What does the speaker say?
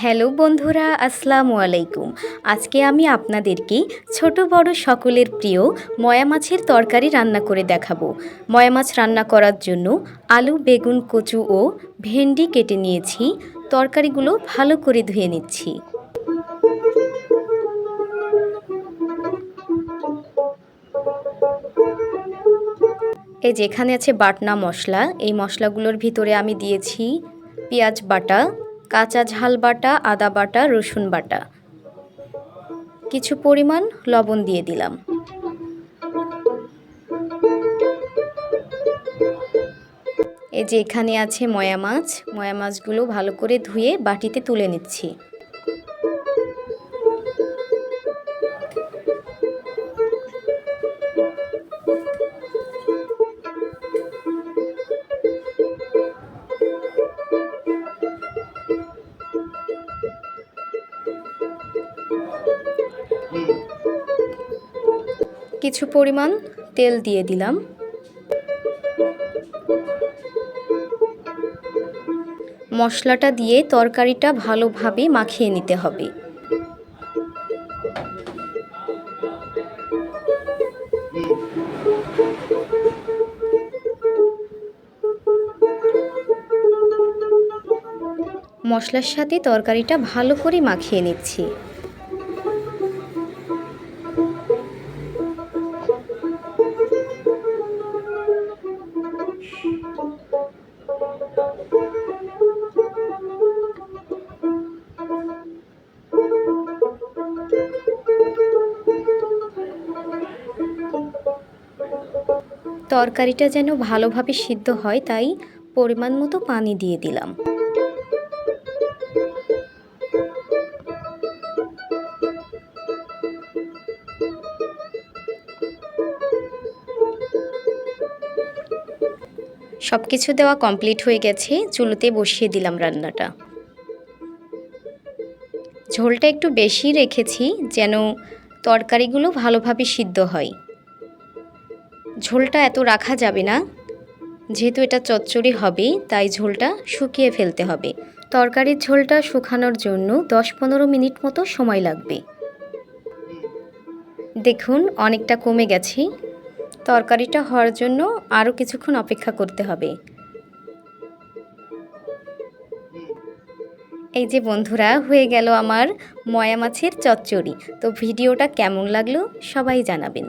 Hello বন্ধুরা, আসসালামু আলাইকুম। আজকে আমি আপনাদেরকে ছোট বড় সকলের প্রিয় ময়া মাছের তরকারি রান্না করে দেখাবো। ময়া মাছ রান্না করার জন্য আলু, বেগুন, কচু ও ভেন্ডি কেটে নিয়েছি। তরকারিগুলো ভালো করে ধুয়ে নিচ্ছি। এই যেখানে আছে বাটনা মশলা। এই মশলাগুলোর ভিতরে আমি দিয়েছি পেঁয়াজ বাটা কাঁচা ঝাল বাটা, আদা বাটা, রসুন বাটা। কিছু পরিমাণ লবণ দিয়ে দিলাম। এই যে এখানে আছে ময়া মাছ, ময়া মাছগুলো ভালো করে ধুয়ে বাটিতে তুলে নিচ্ছি। কিছু পরিমাণ তেল দিয়ে দিলাম। মশলাটা দিয়ে তরকারিটা ভালোভাবে মাখিয়ে নিতে হবে। মশলার সাথে তরকারিটা ভালো করে মাখিয়ে নিচ্ছি। তরকারিটা যেন ভালোভাবে সিদ্ধ হয়, তাই পরিমাণ মতো পানি দিয়ে দিলাম। সব কিছু দেওয়া কমপ্লিট হয়ে গেছে, চুলোতে বসিয়ে দিলাম রান্নাটা। ঝোলটা একটু বেশি রেখেছি, যেন তরকারিগুলো ভালোভাবে সিদ্ধ হয়। ঝোলটা এত রাখা যাবে না। যেহেতু এটা চচ্চড়ি হবে, তাই ঝোলটা শুকিয়ে ফেলতে হবে। তরকারির ঝোলটা শুকানোর জন্য দশ পনেরো মিনিট মতো সময় লাগবে। দেখুন, অনেকটা কমে গেছে। তরকারিটা হওয়ার জন্য আরও কিছুক্ষণ অপেক্ষা করতে হবে। এই যে বন্ধুরা, হয়ে গেল আমার ময়া মাছের চচ্চড়ি। তো ভিডিওটা কেমন লাগল সবাই জানাবেন।